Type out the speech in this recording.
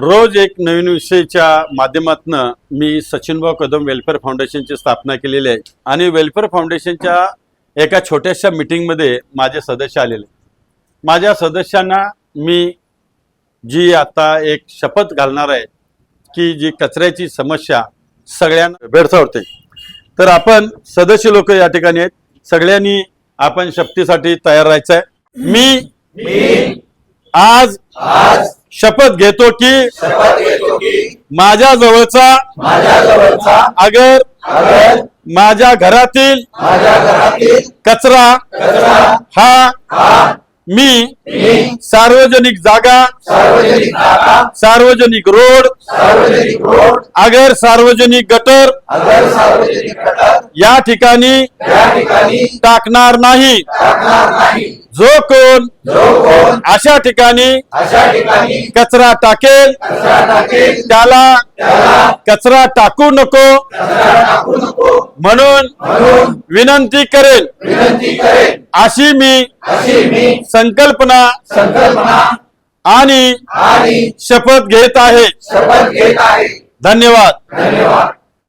रोज एक नवीन विषयच्या माध्यमातून मी सचिनभाऊ कदम वेलफेअर फाउंडेशनची स्थापना केलेली आहे. आणि वेलफेअर फाउंडेशनच्या एका छोट्याशा मीटिंगमध्ये माझे सदस्य आलेले माझ्या सदस्यांना मी जी आता एक शपथ घालणार आहे की जी कचऱ्याची समस्या सगळ्यांना भेडसावते. तर आपण सदस्य लोक या ठिकाणी आहेत. सगळ्यांनी आपण शक्तीसाठी तयार राहायचं आहे मी आज आज शपथ घेतो की माझ्या जवळचा अगर माझ्या घरातील कचरा हा मी सार्वजनिक जागा सार्वजनिक रोड अगर सार्वजनिक गटर या ठिकाणी टाकणार नाही. जो कोण अशा ठिकाणी कचरा टाकेल त्याला कचरा टाकू नको. म्हणून विनंती करेल. अशी मी संकल्पना आणि शपथ घेत आहे. शपथ घेत आहे. धन्यवाद. धन्यवाद.